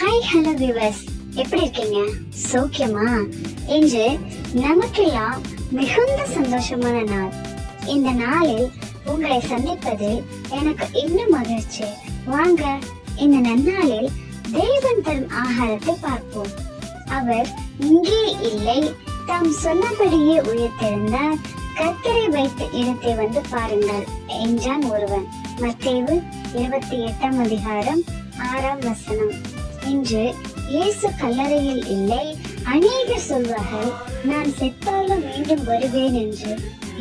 Hi hello viewers எப்படி இருக்கீங்க? சௌக்கியமா? இன்று நமக்கெல்லாம் மிகுந்த சந்தோஷமான நாள். இந்த நாளில் உங்களை சந்திப்பதில் எனக்கு இன்னும் மகிழ்ச்சி. வாங்க இந்த நன்னாளில் தேவன் தரும் ஆகாரத்தை பார்ப்போம். அவர் இங்கே இல்லை. தாம் சொன்னபடியே உயிர்த்திருந்தார் கத்தரை வைத்து இடத்தை வந்து பாருங்கள் என்றான் ஒருவன். மத்தேவு இருபத்தி எட்டாம் அதிகாரம் ஆறாம் வசனம். இன்று இயேசு கல்லறையில் இல்லை அநேகர் சொல்வார்கள் நான் செத்தாலும் மீண்டும் வருவேன் என்று.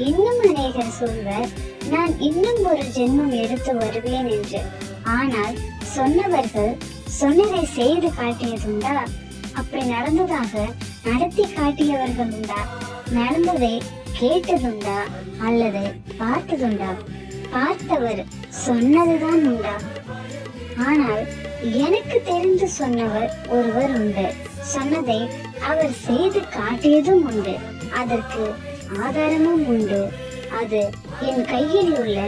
இன்னும் அநேகர் சொல்வர் நான் இன்னும் ஒரு ஜென்மம் எடுத்து வருவேன் என்று. ஆனால் சொன்னவர்கள் சொன்னதை செய்து காட்டியதுண்டா? அப்படி நடந்ததாக நடத்தி காட்டியவர்கள் உண்டா? நடந்ததை கேட்டதுண்டா? அல்லது பார்த்ததுண்டா? பார்த்தவர் சொன்னதுதான் உண்டா? ஆனால் எனக்கு தெரிந்து சொன்னவர் ஒருவர் உண்டு. சொன்னதை அவர் செய்து காட்டியதும் உண்டு. அதற்கு ஆதாரமும் உண்டு. அது என் கையில் உள்ள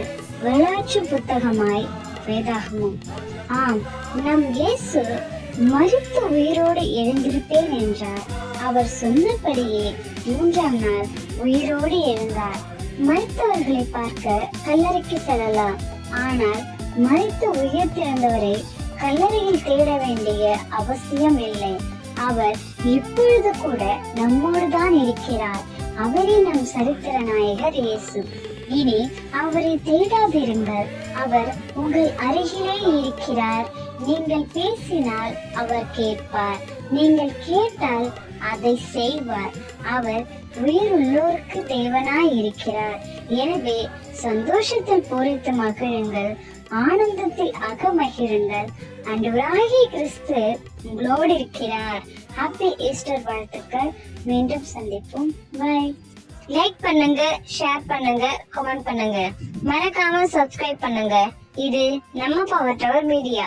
விளையாட்டு புத்தகமாய் வேதாகமும். ஆம் நம் இயேசு மறுத்த உயிரோடு எழுந்திருப்பேன் என்றார். அவர் சொன்னபடியே மூன்றாம் நாள் உயிரோடு எழுந்தார். மரித்தவர்களை பார்க்க கல்லறைக்கு செல்லலாம். ஆனால் மரித்து உயிர் திறந்தவரை கல்லறையில் தேட வேண்டிய அவசியம் இல்லை அவர் இப்பொழுது கூட நம்மோடு தான் இருக்கிறார். அவரே நம் சரித்திர நாயகர் இயேசு. இனி அவரை தேடாதிருங்கள். அவர் உங்கள் அருகிலே இருக்கிறார். நீங்கள் பேசினால் அவர் கேட்பார். நீங்கள் கேட்டால் அதை செய்வார். அவர் உயிருள்ளோருக்கு தேவனாய் இருக்கிறார் எனவே சந்தோஷத்தில் பூரித்து மகிழுங்கள் ஆனந்தத்தில் அகமகிழுங்கள். அன்றுவராகிய கிறிஸ்து உங்களோடு இருக்கிறார். ஹாப்பி ஈஸ்டர் வாழ்த்துக்கள். மீண்டும் சந்திப்போம். பாய் லைக் பண்ணுங்க ஷேர் பண்ணுங்க கமெண்ட் பண்ணுங்க. மறக்காம சப்ஸ்கிரைப் பண்ணுங்க. இது நம்ம பவர் டவர் மீடியா